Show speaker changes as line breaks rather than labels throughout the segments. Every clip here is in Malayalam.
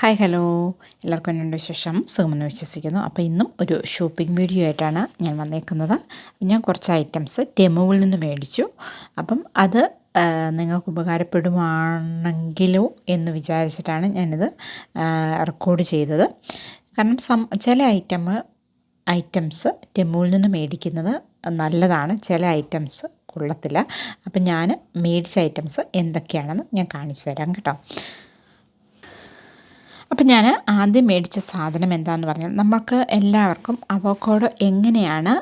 ഹായ് ഹലോ എല്ലാവർക്കും എന്നുണ്ട് വിശേഷം? സുഖമെന്ന് വിശ്വസിക്കുന്നു. അപ്പോൾ ഇന്നും ഒരു ഷോപ്പിംഗ് വീഡിയോ ആയിട്ടാണ് ഞാൻ വന്നേക്കുന്നത്. ഞാൻ കുറച്ച് ഐറ്റംസ് ടെമുവിൽ നിന്ന് മേടിച്ചു. അപ്പം അത് നിങ്ങൾക്ക് ഉപകാരപ്പെടുവാണെങ്കിലോ എന്ന് വിചാരിച്ചിട്ടാണ് ഞാനിത് റെക്കോർഡ് ചെയ്തത്. കാരണം സം ചില ഐറ്റം ഐറ്റംസ് ടെമുവിൽ നിന്ന് മേടിക്കുന്നത് നല്ലതാണ്. ചില ഐറ്റംസ് കൊള്ളത്തില്ല. അപ്പം ഞാൻ മേടിച്ച ഐറ്റംസ് എന്തൊക്കെയാണെന്ന് ഞാൻ കാണിച്ചു തരാം കേട്ടോ. അപ്പം ഞാൻ ആദ്യം മേടിച്ച സാധനം എന്താണെന്ന് പറഞ്ഞാൽ നമുക്ക് എല്ലാവർക്കും അവോക്കാഡോ എങ്ങനെയാണ്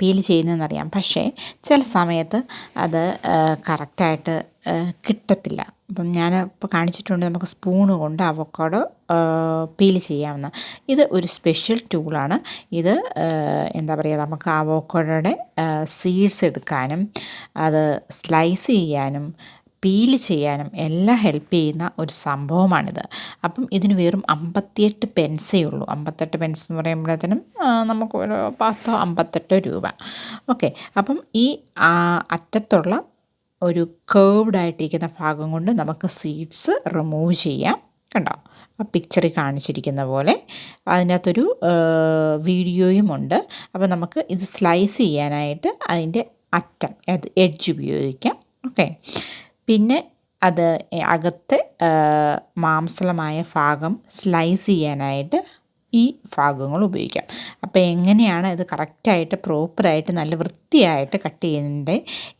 പീൽ ചെയ്യുന്നതെന്ന് അറിയാം പക്ഷേ ചില സമയത്ത് അത് കറക്റ്റായിട്ട് കിട്ടത്തില്ല. അപ്പം ഞാൻ ഇപ്പോൾ കാണിച്ചിട്ടുണ്ട് നമുക്ക് സ്പൂണ് കൊണ്ട് അവോക്കാഡോ പീൽ ചെയ്യാവുന്ന. ഇത് ഒരു സ്പെഷ്യൽ ടൂളാണ്. ഇത് എന്താ പറയുക നമുക്ക് അവോക്കാഡോയുടെ സീഡ്സ് എടുക്കാനും അത് സ്ലൈസ് ചെയ്യാനും പീൽ ചെയ്യാനും എല്ലാം ഹെൽപ്പ് ചെയ്യുന്ന ഒരു സംഭവമാണിത്. അപ്പം ഇതിന് വെറും അമ്പത്തിയെട്ട് പെൻസേ ഉള്ളൂ. അമ്പത്തെട്ട് പെൻസ് എന്ന് പറയുമ്പോഴത്തേനും നമുക്ക് ഒരു പത്തോ അമ്പത്തെട്ടോ രൂപ. ഓക്കെ അപ്പം ഈ അറ്റത്തുള്ള ഒരു കേർവ്ഡ് ആയിട്ടിരിക്കുന്ന ഭാഗം കൊണ്ട് നമുക്ക് സീഡ്സ് റിമൂവ് ചെയ്യാം. കണ്ടോ? ആ പിക്ചറിൽ കാണിച്ചിരിക്കുന്ന പോലെ അതിനകത്തൊരു വീഡിയോയും ഉണ്ട്. അപ്പോൾ നമുക്ക് ഇത് സ്ലൈസ് ചെയ്യാനായിട്ട് അതിന്റെ അറ്റം അത് എഡ്ജ് ഉപയോഗിക്കാം. ഓക്കെ പിന്നെ അത് അകത്തെ മാംസളമായ ഭാഗം സ്ലൈസ് ചെയ്യാനായിട്ട് ഈ ഭാഗങ്ങൾ ഉപയോഗിക്കാം. അപ്പോൾ എങ്ങനെയാണ് ഇത് കറക്റ്റായിട്ട് പ്രോപ്പറായിട്ട് നല്ല വൃത്തിയായിട്ട് കട്ട് ചെയ്യുന്നത്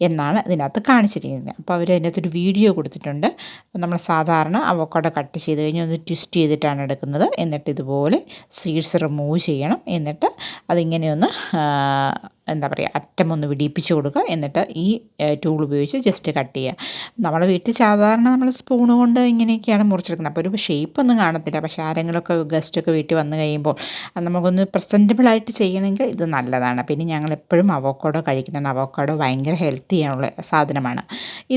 എന്നാണ് ഇതിനകത്ത് കാണിച്ചിരിക്കുന്നത്. അപ്പോൾ അവർ അതിനകത്തൊരു വീഡിയോ കൊടുത്തിട്ടുണ്ട്. നമ്മൾ സാധാരണ അവക്കോടെ കട്ട് ചെയ്ത് കഴിഞ്ഞ് ഒന്ന് ട്വിസ്റ്റ് ചെയ്തിട്ടാണ് എടുക്കുന്നത്. എന്നിട്ട് ഇതുപോലെ സീഡ്സ് റിമൂവ് ചെയ്യണം. എന്നിട്ട് അതിങ്ങനെയൊന്ന് എന്താ പറയുക അറ്റം ഒന്ന് വിടിപ്പിച്ച് കൊടുക്കുക. എന്നിട്ട് ഈ ടൂൾ ഉപയോഗിച്ച് ജസ്റ്റ് കട്ട് ചെയ്യുക. നമ്മൾ വീട്ടിൽ സാധാരണ നമ്മൾ സ്പൂൺ കൊണ്ട് ഇങ്ങനെയൊക്കെയാണ് മുറിച്ചെടുക്കുന്നത്. അപ്പോൾ ഒരു ഷേപ്പ് ഒന്നും കാണത്തില്ല. പക്ഷേ ആരെങ്കിലുമൊക്കെ ഗസ്റ്റൊക്കെ വീട്ടിൽ വന്നു കഴിയുമ്പോൾ നമുക്കൊന്ന് പ്രസന്റബിളായിട്ട് ചെയ്യണമെങ്കിൽ ഇത് നല്ലതാണ്. പിന്നെ ഞങ്ങൾ എപ്പോഴും അവോക്കാഡോ കഴിക്കുന്നുണ്ട് അവോക്കാഡോ ഭയങ്കര ഹെൽത്തി ആയുള്ള സാധനമാണ്.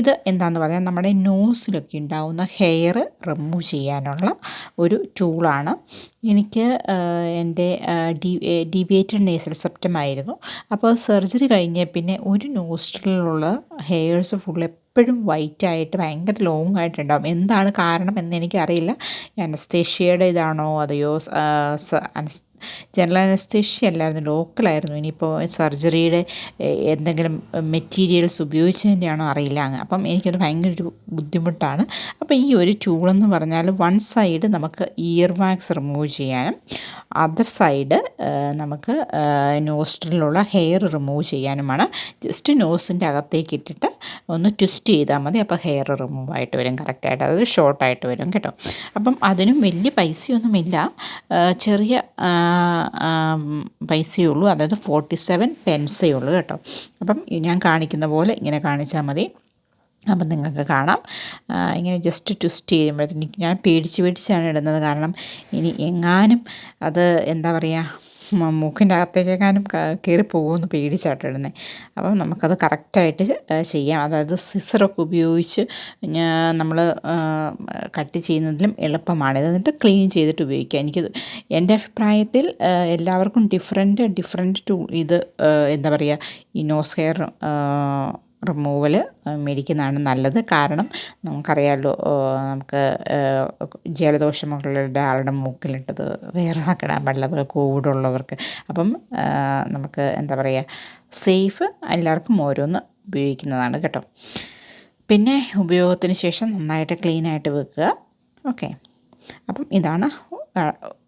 ഇത് എന്താണെന്ന് പറഞ്ഞാൽ നമ്മുടെ നോസിലൊക്കെ ഉണ്ടാവുന്ന ഹെയർ റിമൂവ് ചെയ്യാനുള്ള ഒരു ടൂളാണ് എനിക്ക് എന്റെ ഡി ഡിബിയേറ്റഡ് നേസൽ സെപ്റ്റം ആയിരുന്നു. അപ്പോൾ സർജറി കഴിഞ്ഞ പിന്നെ ഒരു നോസ്ട്രലിലുള്ള ഹെയർസ് ഫുൾ എപ്പോഴും വൈറ്റ് ആയിട്ട് ഭയങ്കര ലോങ് ആയിട്ടുണ്ടാകും എന്താണ് കാരണം എന്ന് എനിക്കറിയില്ല. അനസ്തേഷ്യയുടെ ഇതാണോ? അതെയോ ജനറൽ അനസ്തേഷ്യ അല്ലായിരുന്നു ലോക്കലായിരുന്നു ഇനിയിപ്പോൾ സർജറിയുടെ എന്തെങ്കിലും മെറ്റീരിയൽസ് ഉപയോഗിച്ചതിന്റെയാണോ അറിയില്ല. അപ്പം എനിക്കത് ഭയങ്കര ഒരു ബുദ്ധിമുട്ടാണ്. അപ്പം ഈ ഒരു ടൂളെന്ന് പറഞ്ഞാൽ വൺ സൈഡ് നമുക്ക് ഇയർ വാക്സ് റിമൂവ് ചെയ്യാനും അതർ സൈഡ് നമുക്ക് നോസ്ട്രിലുള്ള ഹെയർ റിമൂവ് ചെയ്യാനുമാണ്. ജസ്റ്റ് നോസിന്റെ അകത്തേക്ക് ഇട്ടിട്ട് ഒന്ന് ട്വിസ്റ്റ് ചെയ്താൽ മതി. അപ്പോൾ ഹെയർ റിമൂവ് ആയിട്ട് വരും കറക്റ്റായിട്ട് അതായത് ഷോർട്ടായിട്ട് വരും കേട്ടോ. അപ്പം അതിനും വലിയ പൈസയൊന്നുമില്ല. ചെറിയ പൈസയേ ഉള്ളൂ അതായത് ഫോർട്ടി സെവൻ പെൻസേ ഉള്ളൂ കേട്ടോ. അപ്പം ഞാൻ കാണിക്കുന്ന പോലെ ഇങ്ങനെ കാണിച്ചാൽ മതി. അപ്പം നിങ്ങൾക്ക് കാണാം. ഇങ്ങനെ ജസ്റ്റ് ട്വിസ്റ്റ് ചെയ്യുമ്പോഴത്തേക്ക് ഞാൻ പേടിച്ച് പേടിച്ചാണ് ഇടുന്നത്. കാരണം ഇനി എങ്ങാനും അത് എന്താ പറയുക മൂക്കിന്റെ അകത്തേക്കെങ്ങാനും കയറി പോകുമെന്ന് പേടിച്ചാട്ടോ ഇടുന്നത് അപ്പം നമുക്കത് കറക്റ്റായിട്ട് ചെയ്യാം. അതായത് സിസറൊക്കെ ഉപയോഗിച്ച് നമ്മൾ കട്ട് ചെയ്യുന്നതിലും എളുപ്പമാണ്. ഇത് എന്നിട്ട് ക്ലീൻ ചെയ്തിട്ട് ഉപയോഗിക്കുക എനിക്ക് എന്റെ അഭിപ്രായത്തിൽ എല്ലാവർക്കും ഡിഫറെന്റ് ഡിഫറെന്റ് ടൂ ഇത് എന്താ പറയുക ഈ നോസ് ഹെയർ റിമൂവൽ മേടിക്കുന്നതാണ് നല്ലത്. കാരണം നമുക്കറിയാമല്ലോ നമുക്ക് ജലദോഷമുള്ള ആളുടെ മൂക്കിലിട്ടത് വേറെ ആക്കിടാൻ പാടില്ല കോവിഡുള്ളവർക്ക് അപ്പം നമുക്ക് എന്താ പറയുക സേഫ് എല്ലാവർക്കും ഓരോന്ന് ഉപയോഗിക്കുന്നതാണ് കേട്ടോ. പിന്നെ ഉപയോഗത്തിന് ശേഷം നന്നായിട്ട് ക്ലീനായിട്ട് വെക്കുക. ഓക്കെ. അപ്പം ഇതാണ്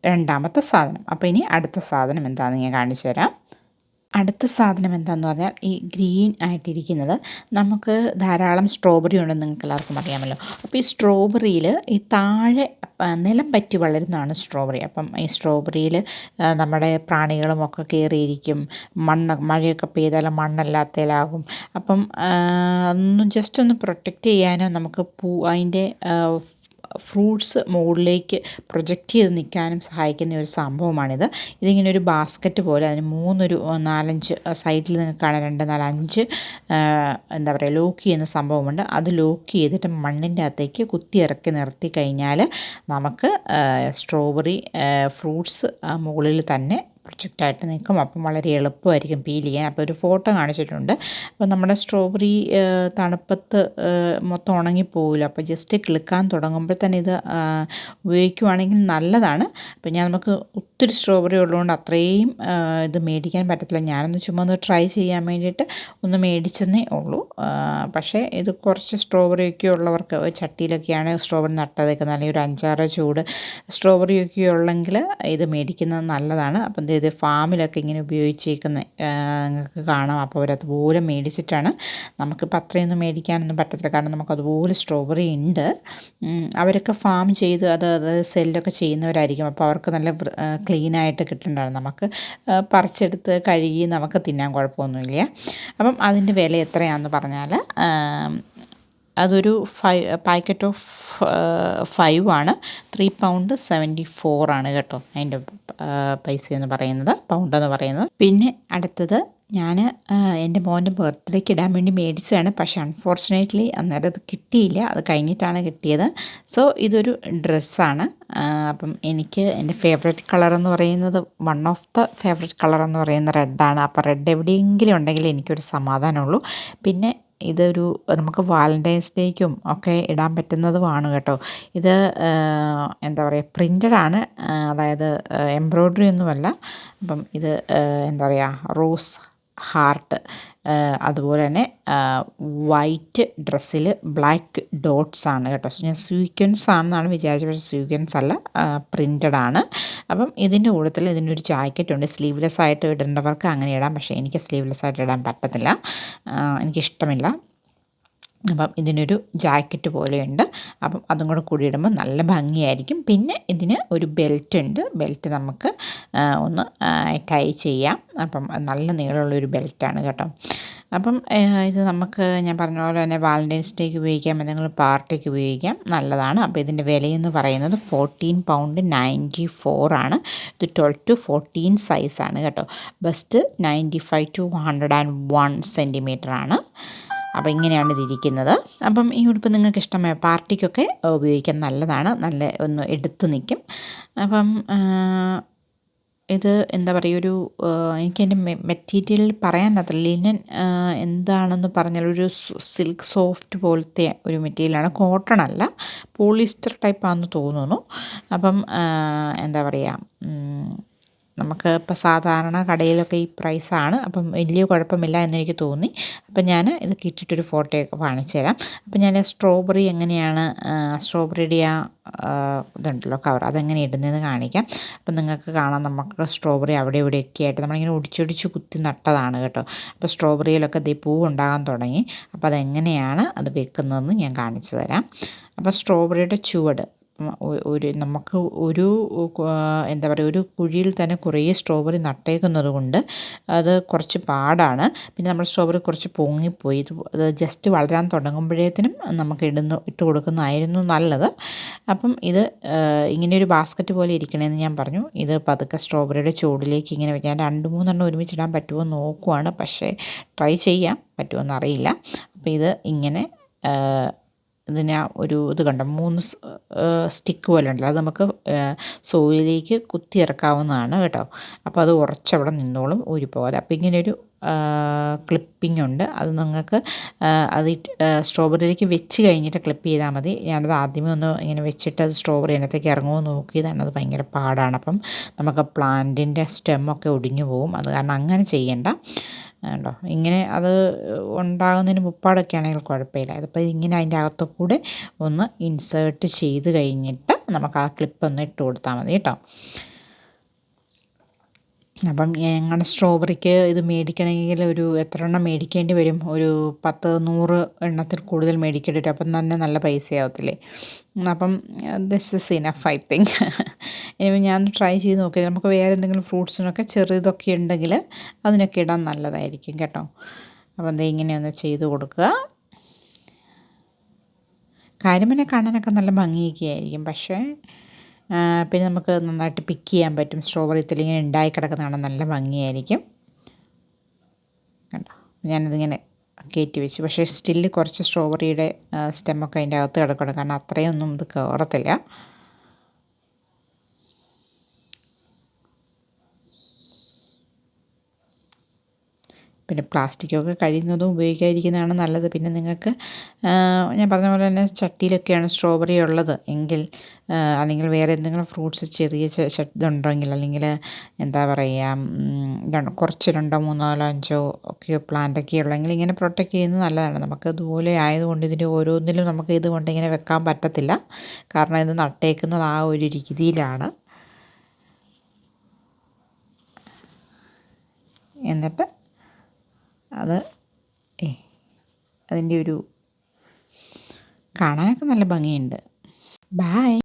രണ്ടാമത്തെ സാധനം. അപ്പോൾ ഇനി അടുത്ത സാധനം എന്താണെന്ന് ഞാൻ കാണിച്ചു തരാം. അടുത്ത സാധനം എന്താണെന്ന് പറഞ്ഞാൽ ഈ ഗ്രീൻ ആയിട്ടിരിക്കുന്നത് നമുക്ക് ധാരാളം സ്ട്രോബെറി ഉണ്ടെന്ന് നിങ്ങൾക്ക് എല്ലാവർക്കും അറിയാമല്ലോ. അപ്പോൾ ഈ സ്ട്രോബെറിയിൽ ഈ താഴെ നിലം പറ്റി വളരുന്നതാണ് സ്ട്രോബെറി. അപ്പം ഈ സ്ട്രോബെറിയിൽ നമ്മുടെ പ്രാണികളുമൊക്കെ കയറിയിരിക്കും. മണ്ണ് മഴയൊക്കെ പെയ്താൽ മണ്ണല്ലാത്തതിലാകും. അപ്പം ഒന്ന് ജസ്റ്റ് ഒന്ന് പ്രൊട്ടക്റ്റ് ചെയ്യാനോ നമുക്ക് പൂ അതിന്റെ ഫ്രൂട്ട്സ് മുകളിലേക്ക് പ്രൊജക്റ്റ് ചെയ്ത് നിൽക്കാനും സഹായിക്കുന്ന ഒരു സംഭവമാണിത്. ഇതിങ്ങനെ ഒരു ബാസ്ക്കറ്റ് പോലെ അതിന് മൂന്നൊരു നാലഞ്ച് സൈഡിൽ നിങ്ങൾക്ക് കാണാൻ രണ്ട് നാല് അഞ്ച് എന്താ പറയുക ലോക്ക് ചെയ്യുന്ന സംഭവമുണ്ട്. അത് ലോക്ക് ചെയ്തിട്ട് മണ്ണിന്റെ അകത്തേക്ക് കുത്തി ഇറക്കി നിർത്തി കഴിഞ്ഞാൽ നമുക്ക് സ്ട്രോബെറി ഫ്രൂട്ട്സ് മുകളിൽ തന്നെ പ്രൊജക്റ്റായിട്ട് നിൽക്കും. അപ്പം വളരെ എളുപ്പമായിരിക്കും പീൽ ചെയ്യാൻ. അപ്പോൾ ഒരു ഫോട്ടോ കാണിച്ചിട്ടുണ്ട്. അപ്പോൾ നമ്മുടെ സ്ട്രോബെറി തണുപ്പത്ത് മൊത്തം ഉണങ്ങിപ്പോവില്ല. അപ്പോൾ ജസ്റ്റ് കിളുക്കാൻ തുടങ്ങുമ്പോൾ തന്നെ ഇത് ഉപയോഗിക്കുവാണെങ്കിൽ നല്ലതാണ്. അപ്പോൾ ഞാൻ നമുക്ക് ഒത്തിരി സ്ട്രോബെറി ഉള്ളതുകൊണ്ട് അത്രയും ഇത് മേടിക്കാൻ പറ്റത്തില്ല. ഞാനൊന്ന് ചുമ്മാ ഒന്ന് ട്രൈ ചെയ്യാൻ വേണ്ടിയിട്ട് ഒന്ന് മേടിച്ചെന്നേ ഉള്ളൂ. പക്ഷേ ഇത് കുറച്ച് സ്ട്രോബെറി ഒക്കെ ഉള്ളവർക്ക് ചട്ടിയിലൊക്കെയാണ് സ്ട്രോബെറി നട്ടതേക്കുന്നത്. അല്ലെങ്കിൽ ഒരു അഞ്ചാറ് ചൂട് സ്ട്രോബെറി ഒക്കെ ഉള്ളെങ്കിൽ ഇത് മേടിക്കുന്നത് നല്ലതാണ്. അപ്പം ഇത് ഫാമിലൊക്കെ ഇങ്ങനെ ഉപയോഗിച്ചേക്കുന്ന നിങ്ങൾക്ക് കാണാം. അപ്പോൾ അവരതുപോലെ മേടിച്ചിട്ടാണ്. നമുക്കിപ്പോൾ അത്രയൊന്നും മേടിക്കാനൊന്നും പറ്റത്തില്ല. കാരണം നമുക്ക് അതുപോലെ സ്ട്രോബെറി ഉണ്ട്. അവരൊക്കെ ഫാം ചെയ്ത് അത് അത് സെല്ലൊക്കെ ചെയ്യുന്നവരായിരിക്കും. അപ്പോൾ അവർക്ക് നല്ല ക്ലീനായിട്ട് കിട്ടേണ്ടതാണ്. നമുക്ക് പറിച്ചെടുത്ത് കഴുകി നമുക്ക് തിന്നാൻ കുഴപ്പമൊന്നുമില്ല. അപ്പം അതിന്റെ വില എത്രയാണെന്ന് പറഞ്ഞാൽ അതൊരു ഫൈവ് പാക്കറ്റ് ഓഫ് ഫൈവ് ആണ്. ത്രീ പൗണ്ട് സെവന്റി ഫോർ ആണ് കേട്ടോ അതിന്റെ പൈസ എന്ന് പറയുന്നത് പൗണ്ട് എന്ന് പറയുന്നത്. പിന്നെ അടുത്തത് ഞാൻ എന്റെ മോന്റെ ബർത്ത്ഡേക്ക് ഇടാൻ വേണ്ടി മേടിച്ചതാണ്. പക്ഷേ അൺഫോർച്ചുനേറ്റ്ലി അന്നേരം അത് കിട്ടിയില്ല. അത് കഴിഞ്ഞിട്ടാണ് കിട്ടിയത്. സോ ഇതൊരു ഡ്രസ്സാണ് അപ്പം എനിക്ക് എന്റെ ഫേവറേറ്റ് കളർ എന്ന് പറയുന്നത് one of the favourite colour എന്ന് പറയുന്ന റെഡാണ് അപ്പോൾ റെഡ് എവിടെയെങ്കിലും ഉണ്ടെങ്കിൽ എനിക്കൊരു സമാധാനമുള്ളൂ പിന്നെ ഇതൊരു നമുക്ക് വാലന്റൈൻസ് ഡേക്കും ഒക്കെ ഇടാൻ പറ്റുന്നതുമാണ് കേട്ടോ. ഇത് എന്താ പറയുക ആണ്. അതായത് എംബ്രോയ്ഡറി ഒന്നുമല്ല. അപ്പം ഇത് എന്താ പറയുക റോസ് ഹാർട്ട് അതുപോലെ തന്നെ വൈറ്റ് ഡ്രസ്സിൽ ബ്ലാക്ക് ഡോട്ട്സ് ആണ് കേട്ടോ. ഞാൻ സ്വീക്വൻസ് ആണെന്നാണ് വിചാരിച്ചത് പക്ഷേ സ്വീക്വൻസ് അല്ല പ്രിന്റഡ് ആണ്. അപ്പം ഇതിന്റെ കൂട്ടത്തിൽ ഇതിനൊരു ജാക്കറ്റ് ഉണ്ട്. സ്ലീവ്ലെസ് ആയിട്ട് ഇടേണ്ടവർക്ക് അങ്ങനെ ഇടാം പക്ഷേ എനിക്ക് സ്ലീവ്ലെസ് ആയിട്ട് ഇടാൻ പറ്റത്തില്ല. എനിക്കിഷ്ടമില്ല. അപ്പം ഇതിനൊരു ജാക്കറ്റ് പോലെയുണ്ട്. അപ്പം അതും കൂടെ കൂടി ഇടുമ്പോൾ നല്ല ഭംഗിയായിരിക്കും. പിന്നെ ഇതിന് ഒരു ബെൽറ്റ് ഉണ്ട്. ബെൽറ്റ് നമുക്ക് ഒന്ന് ടൈ ചെയ്യാം. അപ്പം നല്ല നീളമുള്ളൊരു ബെൽറ്റാണ് കേട്ടോ. അപ്പം ഇത് നമുക്ക് ഞാൻ പറഞ്ഞ പോലെ തന്നെ വാലന്റൈൻസ് ഡേക്ക് ഉപയോഗിക്കാം. എന്തെങ്കിലും പാർട്ടിക്ക് ഉപയോഗിക്കാം. നല്ലതാണ്. അപ്പോൾ ഇതിന്റെ വിലയെന്ന് പറയുന്നത് ഫോർട്ടീൻ പൗണ്ട് നയന്റി ആണ്. ഇത് ട്വൽവ് ടു ഫോർട്ടീൻ സൈസാണ് കേട്ടോ. Best ninety five to hundred and one centimetre ആണ്. അപ്പോൾ ഇങ്ങനെയാണ് ഇതിരിക്കുന്നത് അപ്പം ഈ ഉടുപ്പ് നിങ്ങൾക്ക് ഇഷ്ടമായ പാർട്ടിക്കൊക്കെ ഉപയോഗിക്കാൻ നല്ലതാണ്. നല്ല ഒന്ന് എടുത്ത് നിൽക്കും. അപ്പം ഇത് എന്താ പറയുക ഒരു എനിക്കതിന്റെ മെറ്റീരിയൽ പറയാനത്ര ലിനൻ എന്താണെന്ന് പറഞ്ഞാൽ ഒരു സിൽക്ക് സോഫ്റ്റ് പോലത്തെ ഒരു മെറ്റീരിയലാണ്. കോട്ടൺ അല്ല പോളിസ്റ്റർ ടൈപ്പാണെന്ന് തോന്നുന്നു. അപ്പം എന്താ പറയുക നമുക്ക് ഇപ്പോൾ സാധാരണ കടയിലൊക്കെ ഈ പ്രൈസാണ്. അപ്പം വലിയ കുഴപ്പമില്ല എന്നെനിക്ക് തോന്നി. അപ്പം ഞാൻ ഇത് കിട്ടിയിട്ടൊരു ഫോട്ടോയൊക്കെ കാണിച്ചു തരാം. അപ്പം ഞാൻ സ്ട്രോബെറി എങ്ങനെയാണ് സ്ട്രോബെറിയുടെ ആ ഇതുണ്ടല്ലോ കവർ. അതെങ്ങനെ ഇടുന്നതെന്ന് കാണിക്കാം. അപ്പം നിങ്ങൾക്ക് കാണാം നമുക്ക് സ്ട്രോബെറി അവിടെ ഇവിടെയൊക്കെ ആയിട്ട് നമ്മളിങ്ങനെ ഒടിച്ചൊടിച്ച് കുത്തി നട്ടതാണ് കേട്ടോ. അപ്പോൾ സ്ട്രോബെറിയിലൊക്കെ ദേ പൂ ഉണ്ടാകാൻ തുടങ്ങി. അപ്പോൾ അതെങ്ങനെയാണ് അത് വെക്കുന്നതെന്ന് ഞാൻ കാണിച്ചു തരാം. അപ്പോൾ സ്ട്രോബെറിയുടെ ചുവട് ഒരു നമുക്ക് ഒരു എന്താ പറയുക ഒരു കുഴിയിൽ തന്നെ കുറേ സ്ട്രോബെറി നട്ടേക്കുന്നത് കൊണ്ട് അത് കുറച്ച് പാടാണ്. പിന്നെ നമ്മൾ സ്ട്രോബെറി കുറച്ച് പൊങ്ങിപ്പോയി. ഇത് ജസ്റ്റ് വളരാൻ തുടങ്ങുമ്പോഴേത്തിനും നമുക്ക് ഇടുന്നു ഇട്ട് കൊടുക്കുന്നതായിരുന്നു നല്ലത്. അപ്പം ഇത് ഇങ്ങനെ ഒരു ബാസ്ക്കറ്റ് പോലെ ഇരിക്കണമെന്ന് ഞാൻ പറഞ്ഞു. ഇത് പതുക്കെ സ്ട്രോബെറിയുടെ ചൂടിലേക്ക് ഇങ്ങനെ ഞാൻ രണ്ട് മൂന്നെണ്ണം ഒരുമിച്ചിടാൻ പറ്റുമോ നോക്കുവാണ്. പക്ഷേ ട്രൈ ചെയ്യാം. പറ്റുമോ എന്നറിയില്ല അപ്പോൾ ഇത് ഇങ്ങനെ ഇതിന് ഒരു ഇത് കണ്ട? മൂന്ന് സ്റ്റിക്ക് പോലെ ഉണ്ടല്ലോ. അത് നമുക്ക് സോയിലേക്ക് കുത്തി ഇറക്കാവുന്നതാണ് കേട്ടോ. അപ്പോൾ അത് ഉറച്ചവിടെ നിന്നോളും ഊരിപ്പോകാതെ. അപ്പോൾ ഇങ്ങനെയൊരു ക്ലിപ്പിംഗ് ഉണ്ട്. അത് നിങ്ങൾക്ക് അത് സ്ട്രോബെറിയിലേക്ക് വെച്ച് കഴിഞ്ഞിട്ട് ക്ലിപ്പ് ചെയ്താൽ മതി. ഞാനത് ആദ്യമേ ഒന്ന് ഇങ്ങനെ വെച്ചിട്ട് അത് സ്ട്രോബെറി അതിനകത്തേക്ക് ഇറങ്ങുമോ നോക്കിയതാണ് അത് ഭയങ്കര പാടാണ്. അപ്പം നമുക്ക് പ്ലാന്റിന്റെ സ്റ്റെമ്മൊക്കെ ഒടിഞ്ഞു പോകും അത് കാരണം അങ്ങനെ ചെയ്യണ്ട. കണ്ടോ? ഇങ്ങനെ അത് ഉണ്ടാകുന്നതിന് മുപ്പാടൊക്കെ ആണെങ്കിൽ കുഴപ്പമില്ല. അതിപ്പോൾ ഇങ്ങനെ അതിന്റെ അകത്തുകൂടെ ഒന്ന് ഇൻസേർട്ട് ചെയ്ത് കഴിഞ്ഞിട്ട് നമുക്ക് ആ ക്ലിപ്പ് ഒന്ന് ഇട്ട് കൊടുത്താൽ മതി കേട്ടോ. അപ്പം ഞങ്ങളുടെ സ്ട്രോബെറിക്ക് ഇത് മേടിക്കണമെങ്കിൽ ഒരു എത്ര എണ്ണം മേടിക്കേണ്ടി വരും? ഒരു പത്ത് നൂറ് എണ്ണത്തിൽ കൂടുതൽ മേടിക്കേണ്ടി വരും അപ്പം തന്നെ നല്ല പൈസയാവത്തില്ലേ? അപ്പം this is enough I think ഇനി ഞാൻ ട്രൈ ചെയ്ത് നോക്കി. നമുക്ക് വേറെ എന്തെങ്കിലും ഫ്രൂട്ട്സിനൊക്കെ ചെറുതൊക്കെ ഉണ്ടെങ്കിൽ അതിനൊക്കെ ഇടാൻ നല്ലതായിരിക്കും കേട്ടോ. അപ്പം എന്താ ഇങ്ങനെയൊന്ന് ചെയ്ത് കൊടുക്കുക. കാര്യമെന്നെ കാണാനൊക്കെ നല്ല ഭംഗിയൊക്കെ ആയിരിക്കും. പക്ഷേ പിന്നെ നമുക്ക് നന്നായിട്ട് പിക്ക് ചെയ്യാൻ പറ്റും. സ്ട്രോബെറി ഇങ്ങനെ ഉണ്ടായി കിടക്കുന്ന കാണാൻ നല്ല ഭംഗിയായിരിക്കും. കണ്ടോ? ഞാനിതിങ്ങനെ കയറ്റി വെച്ചു. പക്ഷേ സ്റ്റില്ല് കുറച്ച് സ്ട്രോബെറിയുടെ സ്റ്റെമ്മൊക്കെ അതിന്റെ അകത്ത് കിടക്കണം കാരണം അത്രയൊന്നും ഇത് കയറത്തില്ല പിന്നെ പ്ലാസ്റ്റിക്കൊക്കെ കഴിയുന്നതും ഉപയോഗിക്കാതിരിക്കുന്നതാണ് നല്ലത്. പിന്നെ നിങ്ങൾക്ക് ഞാൻ പറഞ്ഞ പോലെ തന്നെ ചട്ടിയിലൊക്കെയാണ് സ്ട്രോബെറി ഉള്ളത്. എങ്കിൽ അല്ലെങ്കിൽ വേറെ എന്തെങ്കിലും ഫ്രൂട്ട്സ് ചെറിയ ഇതുണ്ടെങ്കിൽ അല്ലെങ്കിൽ എന്താ പറയുക കുറച്ച് രണ്ടോ മൂന്നോ നാലോ അഞ്ചോ ഒക്കെ പ്ലാന്റൊക്കെ ഉള്ളെങ്കിൽ ഇങ്ങനെ പ്രൊട്ടക്റ്റ് ചെയ്യുന്നത് നല്ലതാണ്. നമുക്ക് ഇതുപോലെ ആയതുകൊണ്ട് ഇതിന്റെ ഓരോന്നിലും നമുക്ക് ഇതുകൊണ്ട് ഇങ്ങനെ വെക്കാൻ പറ്റത്തില്ല. കാരണം ഇത് നട്ടേക്കുന്നത് ആ ഒരു രീതിയിലാണ്. എന്നിട്ട് അത് അതിന്റെ ഒരു കാണാനൊക്കെ നല്ല ഭംഗിയുണ്ട്. ബായ്